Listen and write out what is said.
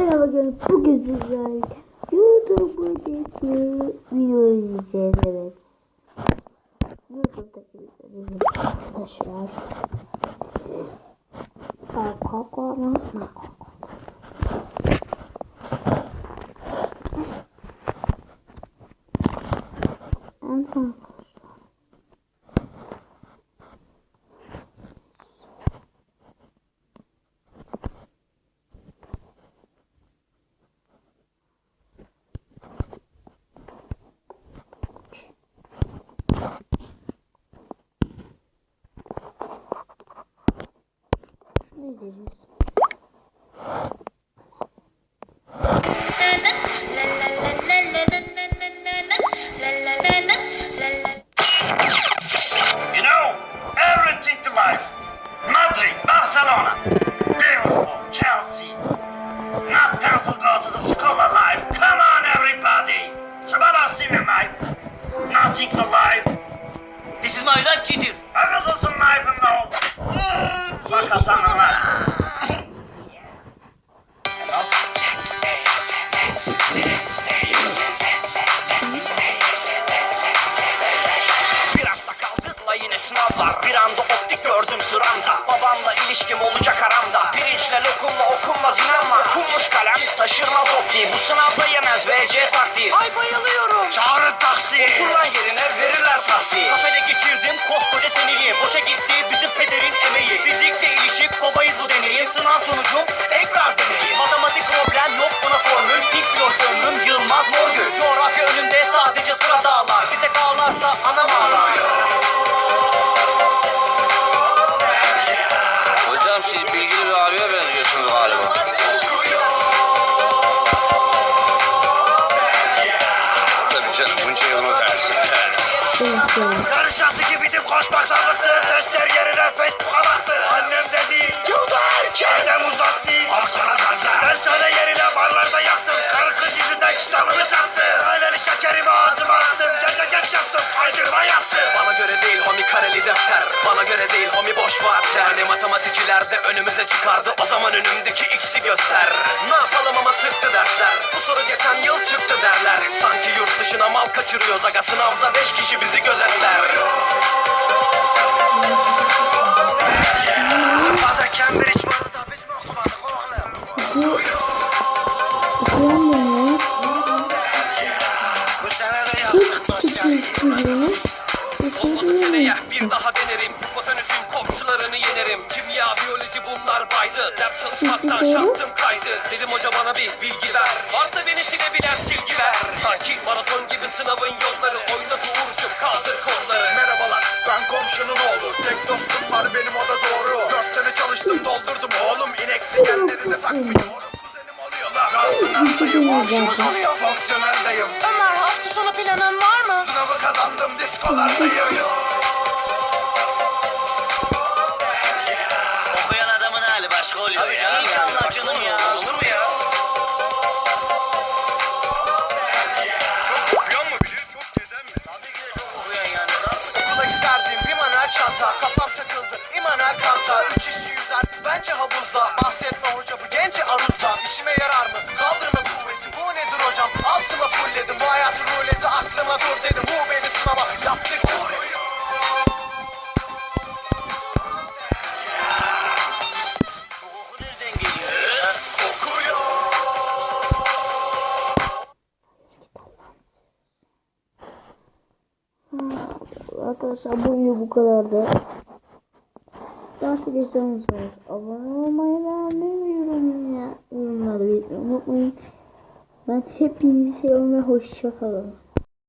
Merhaba canım. Bugün sizlerle YouTube'daki video izleyeceğiz evet. YouTube'daki video arkadaşlar. Kalkalım. Şunu izleyeceğiz. You know, everything to life. Madrid, Barcelona, Liverpool, Chelsea. To life. Come on, everybody. Mate. Nothing to life. This is my life, Gideon. Everything's life and no. Baka sana lan. Bir hafta kaldı la yine sınavlar Bir anda optik gördüm sıramda Babamla ilişkim olacak aramda Pirinçle lokumla okunmaz inanma Okunmuş kalem taşırmaz optiği Bu sınavda yemez VC taktiği Ay bayılıyorum Çağırın taksi. Otur lan yerine Sınav sonucum tekrar deneyi Matematik problem yok buna formül Pink Floyd ömrüm Yılmaz Morgül Coğrafya önünde sadece sıra dağlar Bize dağlarsa anam ağlar Hocam siz bilgili bir abiye benziyorsunuz galiba. Tabii canım bunca yolun tersi. Evet, evet. Yarış atı gibiydim koşmaktan bıktım. Şekerimi ağzıma attım. Gece geç yattım. Kaydırma yaptım. Bana göre değil homi kareli defter. Bana göre değil homi boş vaatler. Hani matematikçiler de önümüze çıkardı. O zaman önümdeki x'i göster. Ne yapalım ama sıktı dersler. Bu soru geçen yıl çıktı derler. Sanki yurt dışına mal kaçırıyoruz. Aga Sınavda beş kişi bizi gözetler. Kafada Cambridge çalışmaktan şahtım kaydı Dedim hoca bana bir bilgi ver Varsa beni silebilen silgi ver Sanki maraton gibi sınavın yolları Oynat Uğur'cum kaldır kolları Merhabalar, ben komşunun oğlu. Tek dostum var benim o da doğru. Dört sene çalıştım doldurdum oğlum. İnekli genleri de takmıyor. Oğlum kuzenim oluyor lan. Rahatsızlansayım, komşumuz oluyor. Fonksiyoneldeyim. Ömer hafta sonu planın var mı? Sınavı kazandım, diskolardayım. Yüzer bence havuzda Bahsetme hoca bu genci aruzda İşime yarar mı? Kaldırma kuvveti Bu nedir hocam? Altıma fullledim Bu hayatın ruleti aklıma dur dedim Bu beni sınava yaptık ya? Arkadaşlar bu video bu kadardı. Çok istiyorsanız abone olmayı beğenmeyi ve yorumları belirtmeyi unutmayın. Ben hepinizi seviyorum ve hoşçakalın.